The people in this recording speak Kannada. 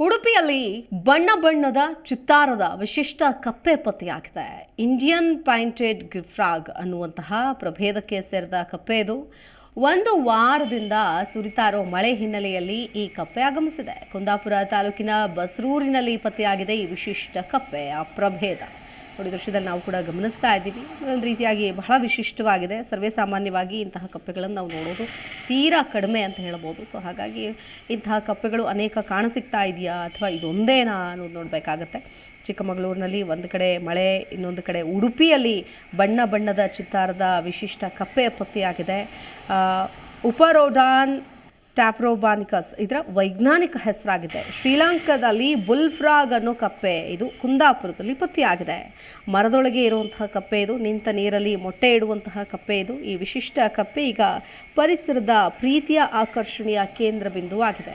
ಉಡುಪಿಯಲ್ಲಿ ಬಣ್ಣ ಬಣ್ಣದ ಚಿತ್ತಾರದ ವಿಶಿಷ್ಟ ಕಪ್ಪೆ ಪತ್ತೆಯಾಗಿದೆ. ಇಂಡಿಯನ್ ಪೈಂಟೆಡ್ ಗಿಫ್ರಾಗ್ ಅನ್ನುವಂತಹ ಪ್ರಭೇದಕ್ಕೆ ಸೇರಿದ ಕಪ್ಪೆ ಇದು. ಒಂದು ವಾರದಿಂದ ಸುರಿತಾರೋ ಮಳೆ ಹಿನ್ನೆಲೆಯಲ್ಲಿ ಈ ಕಪ್ಪೆ ಆಗಮಿಸಿದೆ. ಕುಂದಾಪುರ ತಾಲೂಕಿನ ಬಸರೂರಿನಲ್ಲಿ ಪತ್ತೆಯಾಗಿದೆ ಈ ವಿಶಿಷ್ಟ ಕಪ್ಪೆ ಆ ಪ್ರಭೇದ. ನೋಡಿ, ದೃಶ್ಯದಲ್ಲಿ ನಾವು ಕೂಡ ಗಮನಿಸ್ತಾ ಇದ್ದೀವಿ. ಒಂದು ರೀತಿಯಾಗಿ ಬಹಳ ವಿಶಿಷ್ಟವಾಗಿದೆ. ಸರ್ವೇ ಸಾಮಾನ್ಯವಾಗಿ ಇಂತಹ ಕಪ್ಪೆಗಳನ್ನು ನಾವು ನೋಡೋದು ತೀರಾ ಕಡಿಮೆ ಅಂತ ಹೇಳ್ಬೋದು. ಸೊ ಹಾಗಾಗಿ ಇಂತಹ ಕಪ್ಪೆಗಳು ಅನೇಕ ಕಾಣಸಿಗ್ತಾ ಇದೆಯಾ ಅಥವಾ ಇದೊಂದೇನಾ ಅನ್ನೋದು ನೋಡಬೇಕಾಗತ್ತೆ. ಚಿಕ್ಕಮಗಳೂರಿನಲ್ಲಿ ಒಂದು ಕಡೆ ಮಳೆ, ಇನ್ನೊಂದು ಕಡೆ ಉಡುಪಿಯಲ್ಲಿ ಬಣ್ಣ ಬಣ್ಣದ ಚಿತ್ತಾರದ ವಿಶಿಷ್ಟ ಕಪ್ಪೆ ಪತ್ತೆಯಾಗಿದೆ. ಉಪರೋಡಾನ್ ಟ್ಯಾಫ್ರೋಬಾನಿಕಸ್ ಇದರ ವೈಜ್ಞಾನಿಕ ಹೆಸರಾಗಿದೆ. ಶ್ರೀಲಂಕಾದಲ್ಲಿ ಬುಲ್ಫ್ರಾಗ್ ಅನ್ನೋ ಕಪ್ಪೆ, ಇದು ಕುಂದಾಪುರದಲ್ಲಿ ಪತ್ತೆಯಾಗಿದೆ. ಮರದೊಳಗೆ ಇರುವಂತಹ ಕಪ್ಪೆ ಇದು, ನಿಂತ ನೀರಲ್ಲಿ ಮೊಟ್ಟೆ ಇಡುವಂತಹ ಕಪ್ಪೆ ಇದು. ಈ ವಿಶಿಷ್ಟ ಕಪ್ಪೆ ಈಗ ಪರಿಸರದ ಪ್ರೀತಿಯ ಆಕರ್ಷಣೆಯ ಕೇಂದ್ರ ಬಿಂದುವಾಗಿದೆ.